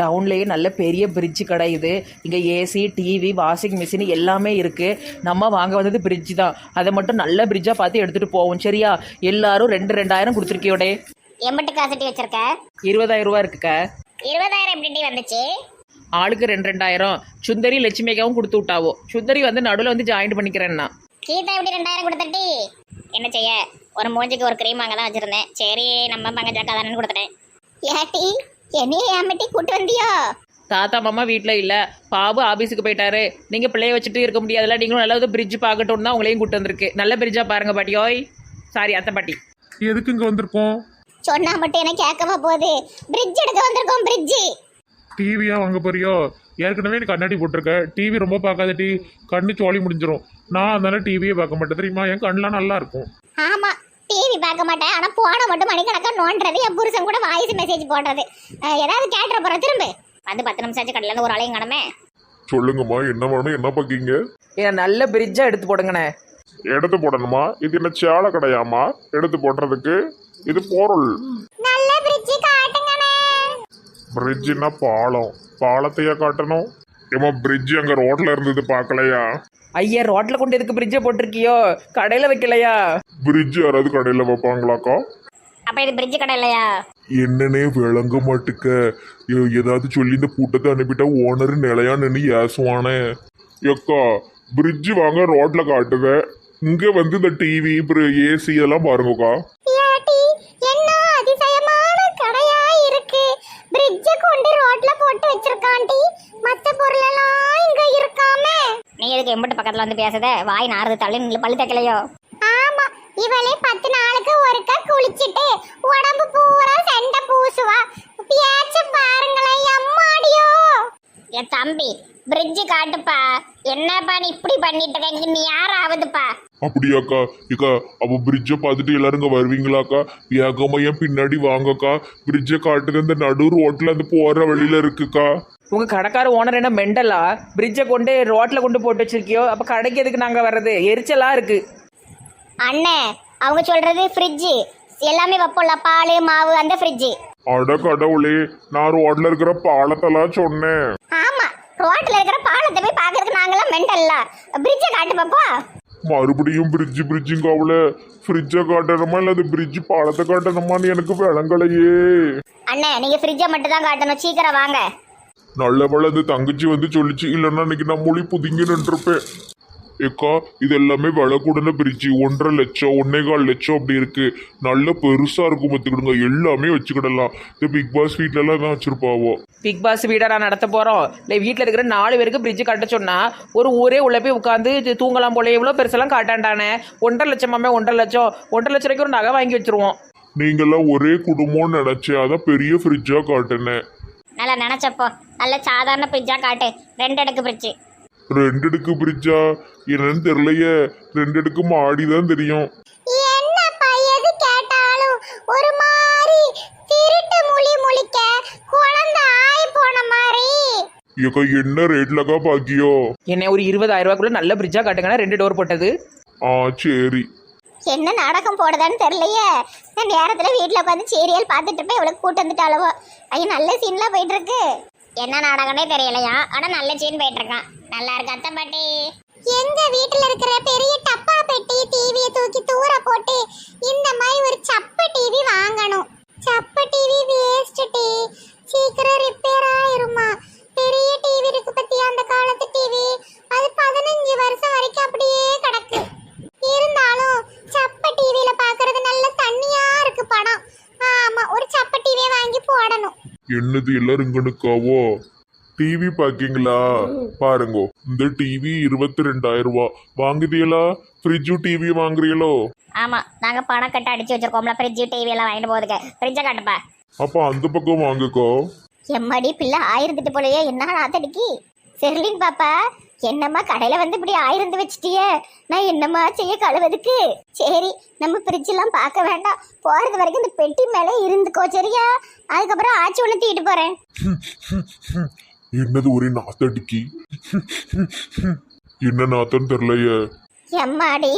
டவுன்லேயே நல்ல பெரிய பிரிட்ஜ் கடை இது. இங்கே ஏசி டிவி வாஷிங் மிஷின் எல்லாமே இருக்குது நம்ம வாங்க வந்தது பிரிட்ஜ் தான். அதை மட்டும் நல்ல பிரிட்ஜாக பார்த்து எடுத்துகிட்டு போவோம். சரியா? எல்லாரும் ரெண்டு ரெண்டாயிரம் கொடுத்துருக்கியோடே. எம்பிட்டு காசட்டி வச்சிருக்க? இருபதாயிரம் ரூபா இருக்குக்க. இருபதாயிரம் எப்படி வந்துச்சு? ஆளுக்கு ரெண்டு ரெண்டாயிரம். சுந்தரி லட்சுமிக்காவும் கொடுத்து விட்டாவோ. சுந்தரி வந்து நடுவில் வந்து ஜாயின் பண்ணிக்கிறேன்னா. கீதா எப்படி ரெண்டாயிரம் கொடுத்துட்டி என்ன செய்ய? ஒரு மூஞ்சிக்கு ஒரு க்ரீம் அங்கே தான் வச்சிருந்தேன். சரி நம்ம பங்கஜாக்கா தானே கொடுத்துட்டேன். ஏட்டி என்னைய ஏமாட்டி கூட்டு வந்தியோ? தாத்தா மாமா வீட்டில் இல்லை. பாபு ஆஃபீஸுக்கு போயிட்டாரு. நீங்கள் பிள்ளைய வச்சுட்டு இருக்க முடியாதுல்ல. நீங்களும் நல்ல பிரிட்ஜ் பார்க்கட்டும் தான் உங்களையும் கூட்டு வந்திருக்கு. நல்ல பிரிட்ஜாக பாருங்க பாட்டி. ஓய் சாரி அத்தை பாட்டி. எதுக்கு இங்கே வந்திருக்கோம்? சொன்னா மட்டும் என்ன கேட்கவா போகுது. பிரிட்ஜ் எடுக்க வந்திருக்கோம் பிரிட்ஜ் டிவியா வாங்க போறியோ? ஏற்கனவே நீ கண்ணாடி போட்டிருக்க. டிவி ரொம்ப பார்க்காத டி. கண்ணு சோழி முடிஞ்சிரும். நான் அதனால டிவியே பார்க்க மாட்டேன். தெரியுமா? என் கண்ணெலாம் நல்லா இருக்கும். ஆமா. டிவி பார்க்க மாட்டேன். ஆனா போன மட்டும் மணிக்கணக்கா நோண்டுறது. என் புருஷன் கூட வாய்ஸ் மெசேஜ் போடுறது. ஏதாவது கேட்டுற போற திரும்ப. வந்து பத்து நிமிஷம் ஆச்சு இருந்து ஒரு ஆளையும் கடமை சொல்லுங்கம்மா என்ன வேணும் என்ன பாக்கீங்க ஏன் நல்ல பிரிட்ஜாக எடுத்து போடுங்கண்ணே. எடுத்து போடணுமா? இது என்ன சேலை கடையாமா எடுத்து போடுறதுக்கு இது பொருள். நல்ல பிரிட்ஜ் காட்டுங்கண்ணே. பிரிட்ஜுன்னா பாலம். பாலத்தையா காட்டணும்? ஏமா பிரிட்ஜ் அங்க ரோட்ல இருந்தது பார்க்கலையா? ஐயா ரோட்டில் கொண்டு எதுக்கு பிரிட்ஜை போட்டிருக்கியோ? கடையில் வைக்கலையா? பிரிட்ஜ் யாராவது கடையில வைப்பாங்களாக்கா? அப்ப இது பிரிட்ஜ் கடை இல்லையா? என்னன்னே விளங்க மாட்டுக்க. ஏ- ஏதாவது சொல்லி இந்த கூட்டத்தை அனுப்பிட்டா ஓனர் நிலையா நின்று ஏசுவானே. எக்கா பிரிட்ஜ் வாங்க ரோட்ல காட்டுத. இங்க வந்து இந்த டிவி ஏசி இதெல்லாம் பாருங்கக்கா. எதுக்கு எம்பிட்டு பக்கத்துல வந்து பேசுத வாய் நாறுது தள்ளி நில்லு பல்லு தைக்கலையோ ஆமா இவளே பத்து நாளுக்கு ஒருக்கா குளிச்சிட்டு உடம்பு பூரா செண்டை பூசுவா. பேச்ச பாருங்களேன் அம்மாடியோ. என் தம்பி பிரிட்ஜ் காட்டுப்பா. என்னப்பா நீ இப்படி பண்ணிட்டு இருக்க நீ யாராவதுப்பா அப்படியாக்கா இக்கா அப்போ பிரிட்ஜை பார்த்துட்டு எல்லாரும் இங்கே வருவீங்களாக்கா? வேகமா என் பின்னாடி வாங்கக்கா? பிரிட்ஜை காட்டுது அந்த நடு ரோட்ல அந்த போற வழியில இருக்குக்கா. உங்கள் கடைக்கார ஓனர் என்ன மெண்டலா? பிரிட்ஜை கொண்டு ரோட்டில் கொண்டு போட்டு வச்சிருக்கியோ? அப்போ கடைக்கு எதுக்கு நாங்கள் வர்றது? எரிச்சலாக இருக்குது அண்ணே அவங்க சொல்றது ஃப்ரிட்ஜ் எல்லாமே வைப்போம்ல பால் மாவு அந்த ஃப்ரிட்ஜ் அட கடவுளே நான் ரோட்ல இருக்கிற பாலத்தெல்லாம் சொன்னேன். ஆமா ரோட்ல இருக்கிற பாலத்தை போய் பார்க்கறதுக்கு நாங்களாம் மெண்டல்ல. பிரிட்ஜை காட்டு பாப்பா. மறுபடியும் பிரிட்ஜ் பிரிட்ஜுங்க அவள ஃப்ரிட்ஜை காட்டணுமா இல்லை அந்த பிரிட்ஜ் பாலத்தை காட்டணுமான்னு எனக்கு விளங்கலையே. அண்ணே நீங்க ஃப்ரிட்ஜை மட்டும் தான் காட்டணும். சீக்கிரம் வாங்க. நல்லவள அந்த தங்கச்சி வந்து சொல்லிச்சு இல்லைன்னா இன்னைக்கு நான் மொழி புதுங்கி நின்றுருப்பேன் ஏக்கா இது எல்லாமே விலை கூடன பிரிட்ஜு ஒன்றரை லட்சம் ஒன்னே கால் லட்சம் அப்படி இருக்கு. நல்ல பெருசா இருக்கும் பார்த்துக்கிடுங்க எல்லாமே வச்சுக்கிடலாம். இந்த பிக் பாஸ் வீட்ல எல்லாம் தான் வச்சிருப்பாவோ? பிக் பாஸ் வீடாக நான் நடத்த போகிறோம் இல்லை வீட்டில் இருக்கிற நாலு பேருக்கு பிரிட்ஜ் கட்ட சொன்னா ஒரு ஊரே உள்ள போய் உட்காந்து தூங்கலாம் போல எவ்வளோ பெருசெல்லாம் காட்டாண்டானே? ஒன்றரை லட்சமாமே ஒன்றரை லட்சம். ஒன்றரை லட்சம் ரூபாய்க்கு ஒரு நகை வாங்கி வச்சிருவோம். நீங்கெல்லாம் ஒரே குடும்பம்னு நினைச்சேன். அதான் பெரிய ஃப்ரிட்ஜா காட்டினேன். நல்லா நினைச்சப்போ. நல்ல சாதாரண ஃப்ரிட்ஜா காட்டு. ரெண்டு அடுக்கு ஃப்ரிட்ஜ் ரெண்டு அடுக்கு பிரிட்ஜா என்னன்னு தெரியலையே. ரெண்டு அடுக்கு மாடி தான் தெரியும். என்னப்பா எது கேட்டாலும் ஒரு மாதிரி திருட்டு மொழி முழிக்க குழந்தை ஆய் போன மாதிரி. ஏக்கா என்ன ரேட்லக்கா பாக்கியோ என்ன ஒரு இருபதாயிரம் ரூபாய்க்குள்ள நல்ல பிரிட்ஜாக காட்டுங்கன்னா ரெண்டு டோர் போட்டது. ஆ சரி. என்ன நாடகம் போடுதான்னு தெரியலையே. இந்த நேரத்துல வீட்ல உட்காந்து சீரியல் பார்த்துட்டு போய் இவ்வளோ கூட்டு வந்துட்டாளவோ. ஐயோ நல்ல சீன்லாம் போயிட்டு இருக்கு என்ன நாடகம்னே தெரியலையா? ஆனா நல்ல சீன் போயிட்டு இருக்கான் நல்லா இருக்கு அத்தை பாட்டி? எங்க வீட்டுல இருக்கிற பெரிய டப்பா பெட்டி டிவியை தூக்கி தூர போட்டு இந்த மாதிரி ஒரு சப்பு டிவி வாங்கணும். சப்பு டிவி வேஸ்ட் டி சீக்கிரம் என்னது எல்லாரும் இங்க நிக்காவோ? டிவி பாக்கீங்களா? பாருங்க இந்த டிவி இருபத்தி ரெண்டாயிரம் ரூபா வாங்குதீங்களா ஃப்ரிட்ஜு டிவி வாங்குறீங்களோ ஆமா நாங்க பணம் கட்ட அடிச்சு வச்சிருக்கோம்ல ஃப்ரிட்ஜ் டிவி எல்லாம் வாங்கிட்டு போகுதுக்கு ஃப்ரிட்ஜை காட்டுப்பா. அப்ப அந்த பக்கம் வாங்குக்கோ. எம்மாடி பிள்ளை ஆயிருந்துட்டு போலயே என்ன நாத்தடிக்கி செர்லின் பாப்பா என்னம்மா கடையில வந்து இப்படி ஆயிருந்து வச்சிட்டியே? நான் என்னம்மா செய்ய கழுவதுக்கு? சரி நம்ம ஃப்ரிட்ஜ் எல்லாம் பார்க்க வேண்டாம். போறது வரைக்கும் இந்த பெட்டி மேலே இருந்துக்கோ சரியா? அதுக்கப்புறம் ஆச்சி ஒன்று தீட்டு போறேன். என்னது ஒரே நாத்தடிக்கி என்ன நாத்தம் தெரியலையே? எம்மாடி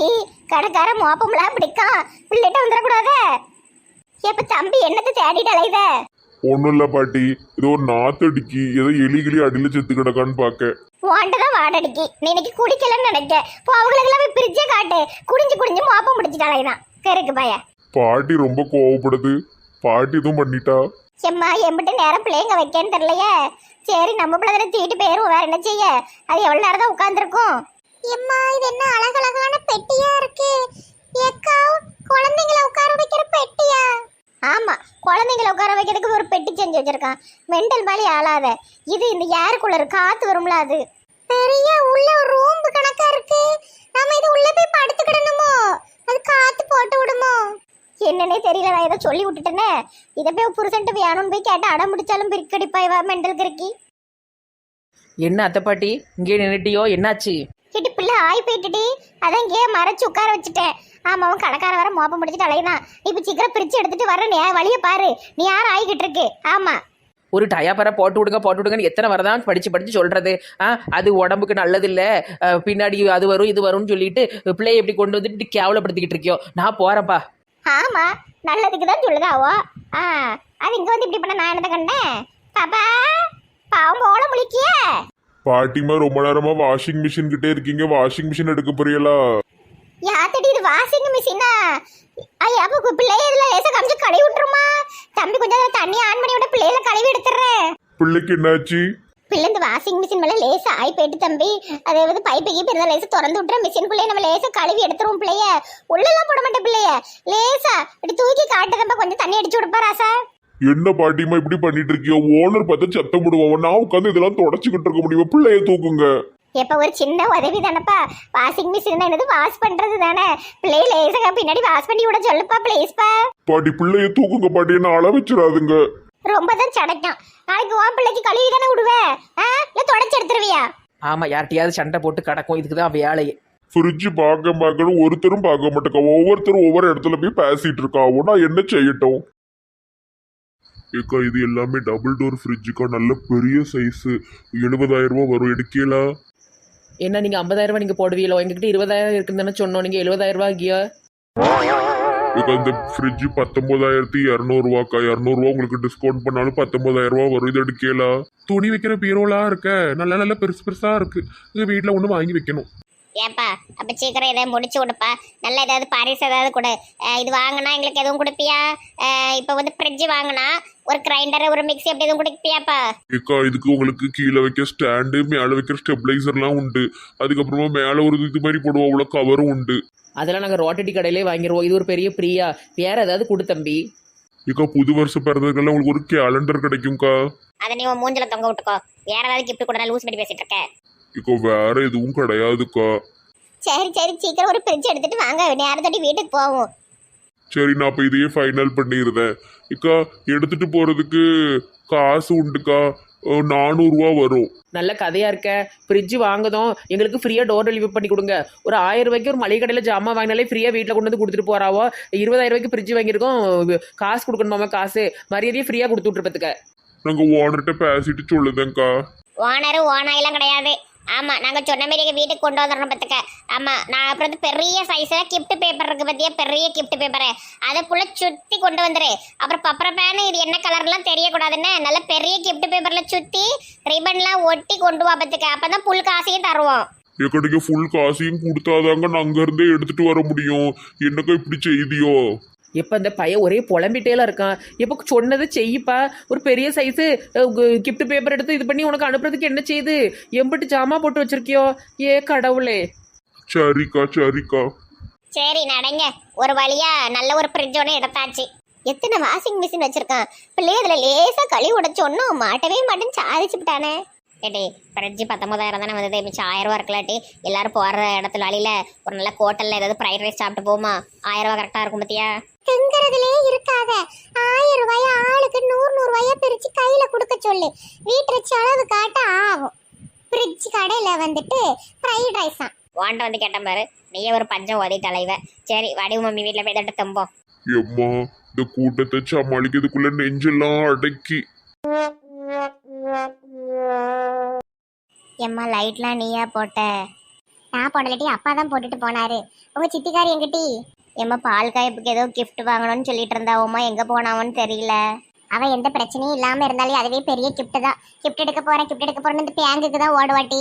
கடைக்கார மோப்பம்லாம் பிடிக்கும் பிள்ளைகிட்ட வந்துடக்கூடாத? எப்ப தம்பி என்னத்தை தேடிட்டு அலையுத? ஒன்றும் இல்லை பாட்டி. ஏதோ ஒரு நாத்தடிக்கி ஏதோ எலி கிளி அடியில் செத்து கிடக்கான்னு பார்க்க. வாண்டதான் வாடடிக்கு. நீ இன்னைக்கு குடிக்கலன்னு நினைக்க. போ அவங்களுக்கு போய் பிரிட்ஜே காட்டு. குடிஞ்சு குடிஞ்சு மோப்பம் முடிச்சிட்டாலே தான் கருக்கு பய. பாட்டி ரொம்ப கோவப்படுது. பாட்டி எதுவும் பண்ணிட்டா? எம்மா எம்பிட்டு நேரம் பிள்ளைங்க வைக்கன்னு தெரியலையே. சரி நம்ம பிள்ளை தானே தூக்கிட்டு போயிரும் வேற என்ன செய்ய? அது எவ்வளவு நேரம் தான் உட்காந்துருக்கும் எம்மா இது என்ன அழகழகான பெட்டியா இருக்கு? ஏக்கா குழந்தைங்களை உட்கார வைக்கிற பெட்டியா? ஆமா குழந்தைங்களை உட்கார வைக்கிறதுக்கு ஒரு பெட்டி செஞ்சு வச்சிருக்கான். மெண்டல் மாதிரி ஆளாத. இது இந்த ஏர் கூலர் காத்து வரும்ல அது. பெரிய உள்ள ஒரு ரூம் கணக்கா இருக்கு. நாம இது உள்ள போய் படுத்துக்கிடணுமோ? அது காத்து போட்டு விடுமோ? என்னன்னே தெரியல நான் ஏதோ சொல்லி விட்டுட்டேனே. இதை போய் புருஷன்ட்டு வேணும்னு போய் கேட்டா அடம் பிடிச்சாலும் பிரிக்கடிப்பாய்வா மெண்டல் கிறுக்கி. என்ன அத்தை பாட்டி? இங்கே நின்றுட்டியோ என்னாச்சு? கிட்டி பிள்ளை ஆய் போயிட்டுடி. அதான் இங்கேயே மறைச்சு உட்கார வச்சுட்டேன். ஆமா அவன் கடைக்கார வர மோப்பம் முடிச்சுட்டு அலையதான் இப்ப சீக்கிரம் பிரிச்சு எடுத்துட்டு வர நீ வழிய பாரு. நீ யார் ஆகிக்கிட்டு இருக்கு? ஆமா. ஒரு டயாப்பரை போட்டு விடுங்க போட்டு விடுங்கன்னு எத்தனை வரதான் படிச்சு படிச்சு சொல்றது? ஆ அது உடம்புக்கு நல்லதில்ல. பின்னாடி அது வரும் இது வரும்னு சொல்லிட்டு பிள்ளைய எப்படி கொண்டு வந்துட்டு கேவலப்படுத்திக்கிட்டு இருக்கியோ? நான் போறேன்ப்பா. ஆமா நல்லதுக்கு தான் சொல்லுதாவோ ஆ அது இங்க வந்து இப்படி பண்ண நான் என்னத கண்டேன்? பாப்பா பாவம் போல முழிக்கிய. பாட்டிமா ரொம்ப நேரமா வாஷிங் மிஷின் கிட்டே இருக்கீங்க. வாஷிங் மிஷின் எடுக்க போறீங்களா? யாத்தடி இது வாஷிங் மிஷினா? ஐயா அப்ப பிள்ளைய இதுல லேசா கமிச்சு கழுவி விட்டுருமா? தம்பி கொஞ்சம் தண்ணி ஆன் பண்ணி விட பிள்ளையில கழுவி எடுத்துறேன் பிள்ளைக்கு என்னாச்சு? பிள்ளை இந்த வாஷிங் மிஷின் மேல லேசா ஆய் போயிட்டு தம்பி. அதை வந்து பைப்பு கீப்பு இருந்தா லேசா திறந்து விட்டுற மிஷினுக்குள்ளே நம்ம லேசா கழுவி எடுத்துருவோம் பிள்ளைய. உள்ளெல்லாம் போட மாட்டேன் பிள்ளைய. லேசா. இப்படி தூக்கி காட்டுறப்ப கொஞ்சம் தண்ணி அடிச்சு விடுப்பா ராசா. என்ன பாட்டிமா இப்படி பண்ணிட்டு இருக்கியோ? ஓனர் பார்த்து சத்தம் போடுவோம் நான் உட்காந்து இதெல்லாம் தொடச்சிக்கிட்டு இருக்க முடியுமா? பிள்ளைய தூக்குங்க. எப்ப ஒரு சின்ன உதவி தானப்பா? வாஷிங் மிஷின் என்னது? வாஷ் பண்றது தானே. பிள்ளைய லேசா பின்னாடி வாஷ் பண்ணி விட சொல்லுப்பா ப்ளீஸ்ப்பா பாட்டி பிள்ளைய தூக்குங்க பாட்டி என்ன அள வச்சிடாதுங்க. ரொம்ப தான் சடைக்கும் நாளைக்கு உன் பிள்ளைக்கு கழுவி தானே விடுவே? ஆ? இல்ல தொடச்சு எடுத்துருவியா? ஆமா யார்கிட்டயாவது சண்டை போட்டு கிடக்கும். இதுக்கு தான் வேலையே. ஃப்ரிட்ஜ் பார்க்க பார்க்கணும். ஒருத்தரும் பார்க்க மாட்டேக்கா. ஒவ்வொருத்தரும் ஒவ்வொரு இடத்துல போய் பேசிட்டு இருக்காவோ நான் என்ன செய்யட்டும்? ஏக்கா இது எல்லாமே டபுள் டோர் ஃப்ரிட்ஜுக்கா நல்ல பெரிய சைஸ் எழுபதாயிரம் ரூபாய் வரும். எடுக்கலா என்ன நீங்க ஐம்பதாயிரம் ரூபாய் நீங்க போடுவீங்களோ? எங்ககிட்ட இருபதாயிரம் இருக்குன்னு சொன்னோம். நீங்க எழுபதாயிரம் ரூபாய் ஆகியா. இந்த ஃப்ரிட்ஜ் பத்தொன்பதாயிரத்தி இரநூறுவாக்கா? இரநூறுவா உங்களுக்கு டிஸ்கவுண்ட் பண்ணாலும் பத்தொன்பதாயிரம் ரூபா வரும். இது எடுக்கலா? துணி வைக்கிற பீரோலாம் இருக்க. நல்ல நல்ல பெருசு பெருசா இருக்கு. இது வீட்டில் ஒன்று வாங்கி வைக்கணும். ஏப்பா அப்ப சீக்கிரம் இதை முடிச்சு விடுப்பா நல்ல ஏதாவது பரிசு ஏதாவது கொடு. இது வாங்கினா எங்களுக்கு எதுவும் கொடுப்பியா? இப்போ வந்து ஃப்ரிட்ஜ் வாங்கினா ஒரு கிரைண்டர் ஒரு மிக்ஸி அப்படி எதுவும் கொடுப்பியாப்பா? ஏக்கா இதுக்கு உங்களுக்கு கீழே வைக்க ஸ்டாண்டு மேலே வைக்கிற ஸ்டெபிளைசர்லாம் உண்டு. அதுக்கப்புறமா மேலே ஒரு இது மாதிரி போடுவோம். அவ்வளோ கவரும் உண்டு. அதெல்லாம் நாங்கள் ரோட்டடி கடையிலே வாங்கிடுவோம் இது ஒரு பெரிய பிரியா வேற ஏதாவது கொடு தம்பி. ஏக்கா புது வருஷம் பிறந்ததுக்கெல்லாம் உங்களுக்கு ஒரு கேலண்டர் கிடைக்கும்க்கா. அதை நீ உன் மூஞ்சில தொங்க விட்டுக்கோ. வேற ஏதாவது கிஃப்ட் கூட லூஸ் பண்ணி பேசிட்டு இருக்க. இப்போ வேற எதுவும் கிடையாதுக்கா. சரி சரி சீக்கிரம் ஒரு ஃப்ரிட்ஜ் எடுத்துட்டு வாங்க. நேரத்தோடி வீட்டுக்கு போவோம். சரி நான் இப்போ இதையே ஃபைனல் பண்ணிடுறேன். இக்கா எடுத்துட்டு போறதுக்கு காசு உண்டுக்கா. நானூறுரூவா வரும். நல்ல கதையா இருக்க. ஃப்ரிட்ஜ் வாங்குதோம். எங்களுக்கு ஃப்ரீயாக டோர் டெலிவரி பண்ணி கொடுங்க. ஒரு ஆயிரம் ரூபாய்க்கு ஒரு மளிகை கடையில் ஜாமான் வாங்கினாலே ஃப்ரீயாக வீட்டில் கொண்டு வந்து கொடுத்துட்டு போறாவோ? இருபதாயிரம் ரூபாய்க்கு ஃப்ரிட்ஜ் வாங்கியிருக்கோம். காசு கொடுக்கணுமாமா காசு? மரியாதையை ஃப்ரீயாக கொடுத்து விட்ருப்பதுக்க நாங்கள் ஓனர்கிட்ட பேசிட்டு சொல்லுதேங்க்கா ஓனர் ஓனாயெல்லாம் கிடையாது. ஆமா நாங்க சொன்ன மாதிரி வீட்டுக்கு கொண்டு வந்துடணும் பார்த்துக்க ஆமா நான் அப்புறம் வந்து பெரிய சைஸில் கிஃப்ட் பேப்பர் இருக்கு பார்த்தியா பெரிய கிஃப்ட் பேப்பர் அதை சுற்றி சுத்தி கொண்டு வந்துரு. அப்புறம் பப்பர பேனு இது என்ன கலர்லாம் தெரியக்கூடாதுன்னு நல்ல பெரிய கிஃப்ட் பேப்பர்ல சுத்தி ரிபன்லாம் ஒட்டி கொண்டு வா பார்த்துக்க அப்போ தான் புல் காசையும் தருவோம். எக்கடிக்கு ஃபுல் காசையும் கொடுத்தாதாங்க நான் அங்கேருந்தே எடுத்துட்டு வர முடியும். என்னக்கா இப்படி செய்தியோ? எப்போ இந்த பையன் ஒரே புலம்பிட்டேலாம் இருக்கான். எப்போ சொன்னதை செய்யுப்பா. ஒரு பெரிய சைஸு கிஃப்ட் பேப்பர் எடுத்து இது பண்ணி உனக்கு அனுப்புறதுக்கு என்ன செய்யுது எம்பிட்டு ஜாமா போட்டு வச்சிருக்கியோ? ஏ கடவுளே. சரிக்கா சரிக்கா. சரி நடங்க. ஒரு வழியா நல்ல ஒரு ஃப்ரிட்ஜ் ஒன்று எடுத்தாச்சு. எத்தனை வாஷிங் மிஷின் வச்சிருக்கான். பிள்ளை அதுல லேசா கழுவி உடச்சோன்னும் மாட்டவே மாட்டேன்னு சாதிச்சு விட்டானே. ஏடி ஃப்ரிட்ஜ் பத்தொன்பதாயிரம் தானே வந்தது. மிச்சம் ஆயிரம் ரூபா இருக்கலாட்டி எல்லாரும் போற இடத்துல வழியில ஒரு நல்ல ஹோட்டல்ல ஏதாவது ஃப்ரைட் ரைஸ் சாப்பிட்டு போமா ஆயிரம் ரூபா கரெக்டா இருக்கும் பத்தியா? திங்கறதுலே இருக்காத. ஆயிரம் ரூபாய ஆளுக்கு நூறு நூறு ரூபாய பிரிச்சு கையில கொடுக்க சொல்லு. வீட்டுல செலவு காட்ட ஆகும். ஃப்ரிட்ஜ் கடையில வந்துட்டு ஃப்ரைட் ரைஸ் தான். வாண்ட வந்து கேட்டேன் பாரு. நீயே ஒரு பஞ்சம் ஓதிட்டு அலைவ சரி வடிவு மம்மி வீட்டில் போய் தட்டு தம்போம் எம்மா இந்த கூட்டத்தை சமாளிக்கிறதுக்குள்ள நெஞ்செல்லாம் அடக்கி. எம்மா லைட்லாம் நீயா போட்ட? நான் போடலட்டி அப்பா தான் போட்டுட்டு போனாரு. உங்க சித்திக்காரி எங்கிட்டி? ஏம்மா பால் காய்ப்புக்கு ஏதோ கிஃப்ட் வாங்கணும்னு சொல்லிட்டு இருந்தாவோம்மா. எங்க போனாவோன்னு தெரியல. அவ எந்த பிரச்சனையும் இல்லாம இருந்தாலே அதுவே பெரிய கிஃப்ட் தான். கிஃப்ட் எடுக்க போறேன் கிஃப்ட் எடுக்க போறேன்னு இந்த பேங்குக்கு தான் ஓடுவாட்டி.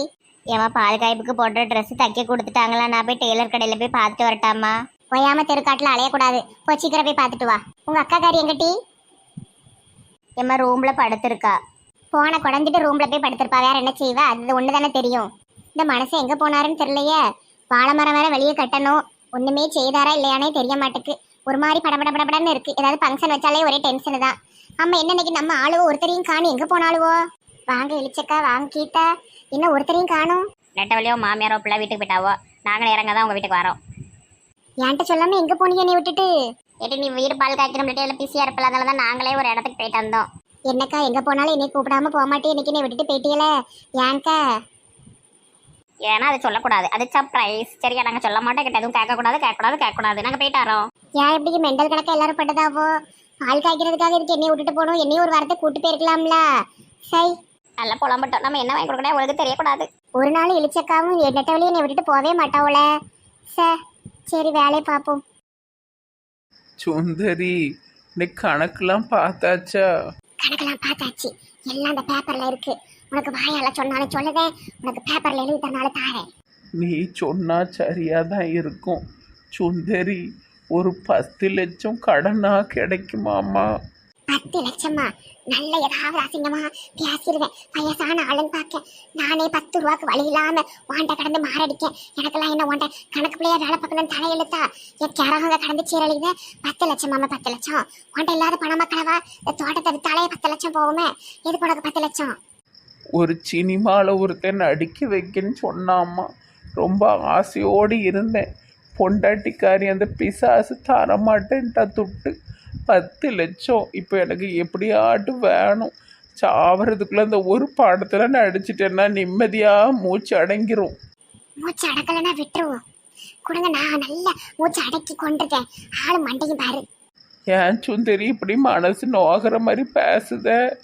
ஏமா பால் காய்ப்புக்கு போடுற ட்ரெஸ் தைக்க கொடுத்துட்டாங்களா? நான் போய் டெய்லர் கடையில போய் பார்த்துட்டு வரட்டாமா ஓயாம தெருக்காட்டுல அலையக்கூடாது. போ சீக்கிரம் போய் பார்த்துட்டு வா. உங்க அக்கா காரி எங்கட்டி ஏம்மா ரூம்ல படுத்திருக்கா. போன குடஞ்சிட்டு ரூம்ல போய் படுத்திருப்பா. வேற என்ன செய்வா? அது ஒண்ணுதானே தெரியும். இந்த மனசு எங்க போனாருன்னு தெரியலையே. வாழை மரம் வேற வெளியே கட்டணும். ஒண்ணுமே செய்தாரா இல்லையானே தெரிய மாட்டேக்கு. ஒரு மாதிரி படபட படபடன்னு இருக்கு. ஏதாவது ஃபங்க்ஷன் வச்சாலே ஒரே டென்ஷன் தான். ஆமா என்ன இன்னைக்கு நம்ம ஆளுவோ ஒருத்தரையும் காணும். எங்க போனாலுவோ வாங்க இழிச்சக்கா வாங்க கீதா. என்ன ஒருத்தரையும் காணும்? நெட்டவழியோ மாமியாரோ பிள்ளை வீட்டுக்கு போயிட்டாவோ? நாங்கள் இறங்க தான் உங்கள் வீட்டுக்கு வரோம். என்கிட்ட சொல்லாம எங்க போனீங்க நீ விட்டுட்டு? ஏட்டி நீ வீடு பால் காய்க்கணும் எல்லாம் பிஸியாக இருப்பல. அதனால தான் நாங்களே ஒரு இடத்துக்கு போயிட்டு வந்தோம். என்னக்கா எங்க போனாலும் என்னை கூப்பிடாம போக மாட்டே இன்னைக்கு நீ விட்டுட்டு போயிட்டீல ஏன்க்கா? ஏன்னா அது சொல்லக்கூடாது. அது சர்ப்ரைஸ் சரியா நாங்கள் சொல்ல மாட்டோம். கிட்ட எதுவும் கேட்கக்கூடாது கேட்கக்கூடாது கேட்கக்கூடாது. நாங்கள் போயிட்டு வரோம். ஏன் இப்படி மெண்டல் கணக்கா எல்லாரும் பட்டதாவோ பால் காய்க்கிறதுக்காக இதுக்கு என்னைய விட்டுட்டு போகணும். என்னையும் ஒரு வாரத்தை கூட்டு போயிருக்கலாம்ல. சை. நல்லா புலம்பட்டோம். நம்ம என்ன வாங்கி கொடுக்கணும் உங்களுக்கு தெரியக்கூடாது. ஒரு நாள் இழிச்சக்காவும் நெட்டவழியும் என்னை விட்டுட்டு போவே மாட்டாவுல சே. சரி வேலையை பார்ப்போம். சுந்தரி நீ கணக்கெல்லாம் பார்த்தாச்சா? கணக்கெல்லாம் பார்த்தாச்சு. எல்லாம் அந்த பேப்பர்ல இருக்கு. உனக்கு வாயால சொன்னாலும் சொல்லுதே. உனக்கு பேப்பர்ல எழுதி தந்தாலும் தாரேன் நீ சொன்னா சரியா தான் இருக்கும். சுந்தரி ஒரு பத்து லட்சம் கடனா கிடைக்குமாமா பத்து லட்சமா? நல்ல ஏதாவது அசிங்கமா? பேசிடுவேன் வயசான ஆளுன்னு பார்க்க. நானே பத்து ரூபாய்க்கு வழி இல்லாம வாண்ட கடந்து மாரடிக்க எனக்கெல்லாம் என்ன வாண்ட? கணக்கு பிள்ளையா வேலை பார்க்கணும் தலையெழுத்தா? என் கிரகங்க கடந்து சீரழித பத்து லட்சமாம பத்து லட்சம். வாண்ட இல்லாத பணமா இந்த தோட்டத்தை வித்தாலே பத்து லட்சம் போகுமே. எதுக்கு உனக்கு பத்து லட்சம்? ஒரு சினிமாவில் ஒருத்தன் நடிக்க வைக்கன்னு சொன்னாம்மா. ரொம்ப ஆசையோடு இருந்தேன். பொண்டாட்டிக்காரி அந்த பிசாசு தரமாட்டேன்ட்டா துட்டு. பத்து லட்சம். இப்போ எனக்கு எப்படியாட்டு வேணும்? சாவறதுக்குள்ள அந்த ஒரு படத்தில் நடிச்சிட்டேன்னா நிம்மதியாக மூச்சு அடங்கிரும். மூச்சு அடக்கலைன்னா விட்டுருவோம். கொடுங்க நான் நல்லா மூச்சு அடக்கி கொண்டிருக்கேன். ஆளு மண்டையும் பாரு. ஏன் சுந்தரி இப்படி மனசு நோகிற மாதிரி பேசுத?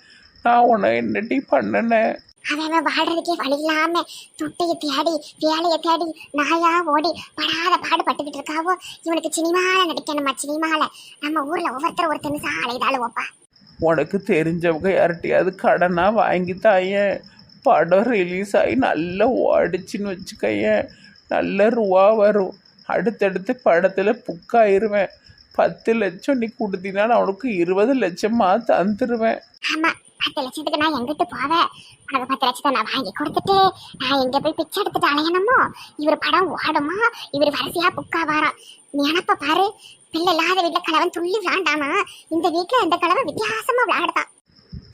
நான் உன்னை என்னடி பண்ணினேன் அவன் வாழ்றதுக்கே வழி இல்லாம துட்டையை தேடி வேலையை தேடி நாயா ஓடி படாத பாடு பட்டுக்கிட்டு இருக்காவோ? இவனுக்கு சினிமால நடிக்கணுமா சினிமால? நம்ம ஊர்ல ஒவ்வொருத்தர் ஒரு தினசா அலைதாளுவோப்பா உனக்கு தெரிஞ்சவங்க யார்கிட்டயாவது கடனாக வாங்கி தாயேன் படம் ரிலீஸ் ஆகி நல்லா ஓடிச்சின்னு வச்சுக்கையேன் நல்ல ரூபா வரும். அடுத்தடுத்து படத்தில் புக்காயிருவேன் பத்து லட்சம் நீ கொடுத்தீங்கன்னா நான் உனக்கு இருபது லட்சமாக தந்துடுவேன் ஆமா பத்து லட்சத்துக்கு நான் எங்கிட்டு போவேன்? உனக்கு பத்து லட்சத்தை நான் வாங்கி கொடுத்துட்டு நான் எங்க போய் பிச்சை எடுத்துட்டு அலையணுமோ? இவர் படம் ஓடுமா? இவர் வரிசையா புக்கா வாராம் நினப்ப பாரு பிள்ளை இல்லாத வீட்டுல கலவன் துள்ளி விளாண்டானா? இந்த வீட்டுல இந்த கலவன் வித்தியாசமா விளையாடுதான்.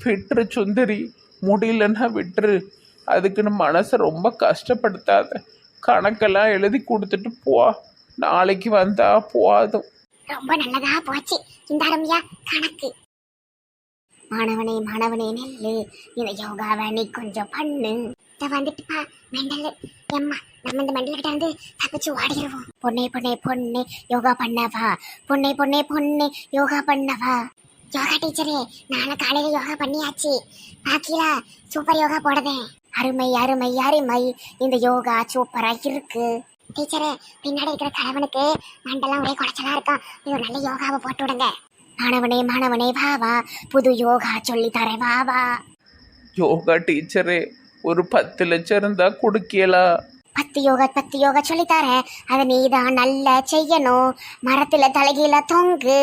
விட்டுரு சுந்தரி முடியலன்னா விட்டுரு. அதுக்குன்னு மனசை ரொம்ப கஷ்டப்படுத்தாத. கணக்கெல்லாம் எழுதி கொடுத்துட்டு போ. நாளைக்கு வந்தா போதும். ரொம்ப நல்லதா போச்சு. இந்த அருமையா கணக்கு. மாணவனே மாணவனே நெல்லு. இந்த யோகாவை நீ கொஞ்சம் பண்ணு. வந்துட்டுப்பா மெண்டல். எம்மா நம்ம இந்த மெண்டல் கிட்ட வந்து தப்பிச்சு ஓடிடுவோம். பொண்ணே பொண்ணே பொண்ணு யோகா பண்ணவா? பொண்ணே பொண்ணே பொண்ணு யோகா பண்ணவா? யோகா டீச்சரே நானும் காலையில யோகா பண்ணியாச்சு. பாக்கீலா சூப்பர் யோகா போடுதேன் அருமை அருமை அருமை. இந்த யோகா சூப்பரா இருக்கு. டீச்சரே பின்னாடி இருக்கிற கணவனுக்கு மண்டலம் ஒரே குடைச்சலா இருக்கும். நீ ஒரு நல்ல யோகாவை போட்டு விடுங்க. மாணவனே மாணவனே வா வா. புது யோகா சொல்லி தரேன் வா வா. யோகா டீச்சரே ஒரு பத்து லட்சம் இருந்தா கொடுக்கலா? பத்து யோகா பத்து யோகா சொல்லி தரேன். அதை நீ தான் நல்லா செய்யணும். மரத்துல தலைகீழ தொங்கு.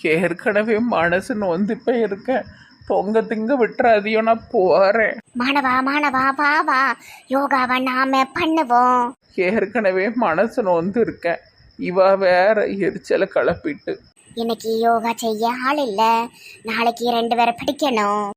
ஏற்கனவே மனசு நொந்து போயிருக்கேன் தொங்க திங்க விட்டுறாதியோ நான் போறேன். மாணவா மாணவா வா வா. யோகாவை நாம பண்ணுவோம். ஏற்கனவே மனசு நொந்து இருக்கேன். இவ வேற எரிச்சலை கிளப்பிட்டு இன்னைக்கு யோகா செய்ய ஆள் இல்லை. நாளைக்கு ரெண்டு பேரை பிடிக்கணும்.